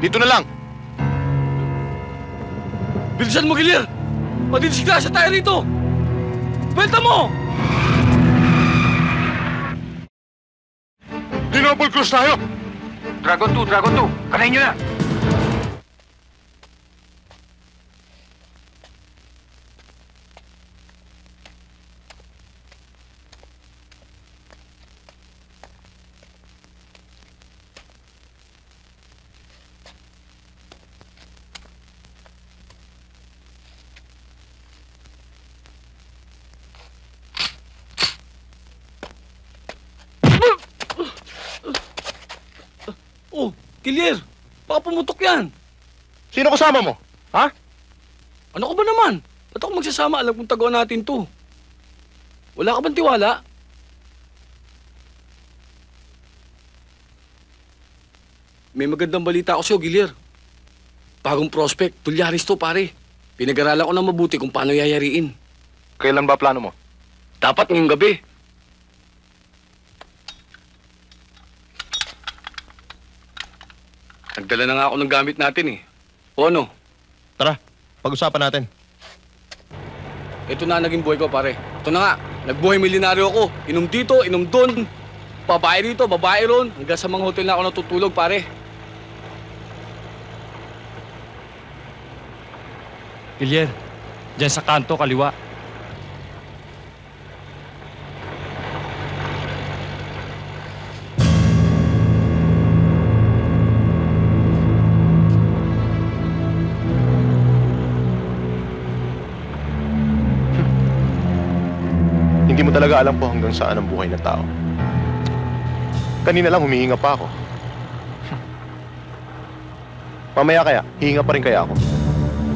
Dito na lang. Bilisan mo, Gilir! Madidisgrasya tayo rito! Benta mo! Dinouble cross tayo! Dragon 2, Dragon 2, kanayin nyo na! Gilir! Baka pumutok yan! Sino kasama mo? Ha? Ano ka ba naman? Ba't ako magsasama? Alam kong tagawa natin to. Wala ka bang tiwala? May magandang balita ako sa'yo, Gilir. Bagong prospect, tulyaris to, pare. Pinag-aralan ko na mabuti kung paano yayariin. Kailan ba plano mo? Dapat ngayong gabi. Nagdala na nga ako ng gamit natin eh. O ano? Tara, pag-usapan natin. Ito na naging buhay ko, pare. Ito na nga. Nagbuhay milyonaryo ako. Inom dito, inom doon. Babae rito, babae ron. Hanggang sa mga hotel na ako natutulog, pare. Gilier, dyan sa kanto, kaliwa. Talaga alam po hanggang saan ang buhay ng tao. Kanina lang humihinga pa ako. Mamaya kaya, hihinga pa rin kaya ako.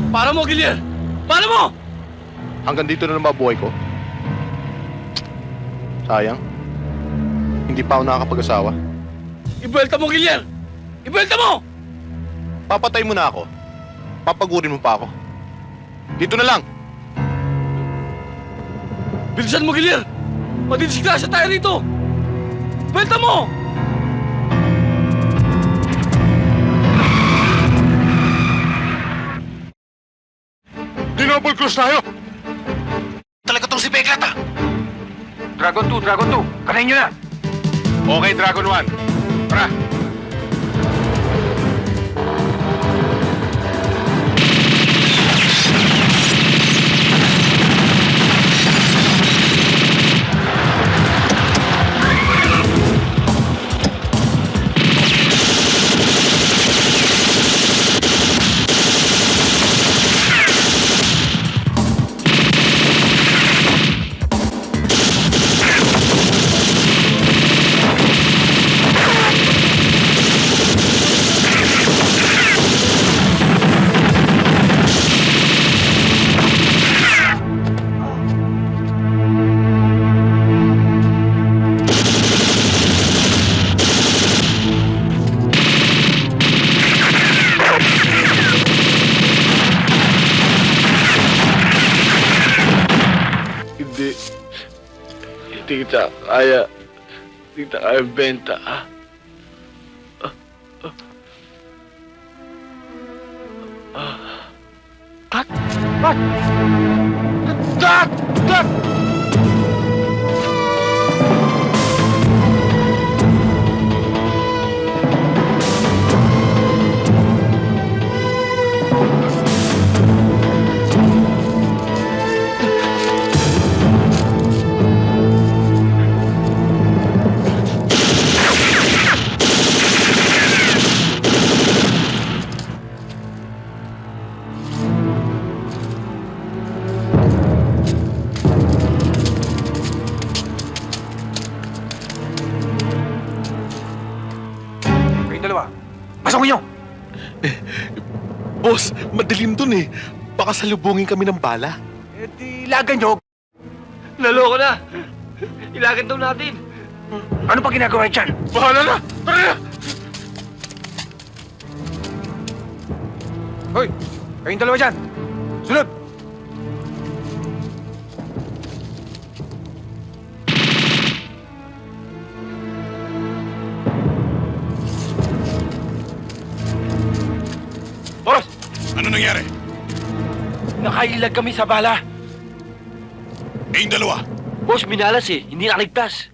Para mo, Gilir! Para mo! Hanggang dito na lang ba buhay ko? Sayang. Hindi pa ako nakakapag-asawa. Ibelta mo, Gilir! Ibelta mo! Papatay mo na ako. Papagurin mo pa ako. Dito na lang. Bilisan mo, Gilir! Madidisgrasya tayo rito! Benta mo! Dinouble cross tayo! Talaga tong si Beklat ah! Dragon 2, Dragon 2, kanayin nyo na! Okay, Dragon 1. Tara! Hindi. Kita kaya. Hindi kita kaya benta. Ah. Cut! Cut! Cut! Cut! Kayong dalawa, pasok nyo! Boss, madilim dun eh. Baka salubungin kami ng bala. Eh di ilagan nyo! Naloko na! Ilakit daw natin! Ano pa ginagawa dyan? Bahala na! Tara na! Hoy! Kayong dalawa dyan! Sunod! Nangyari? Nakailag kami sa bala. Eh, yung dalawa. Boss, minalas eh. Hindi nakaligtas.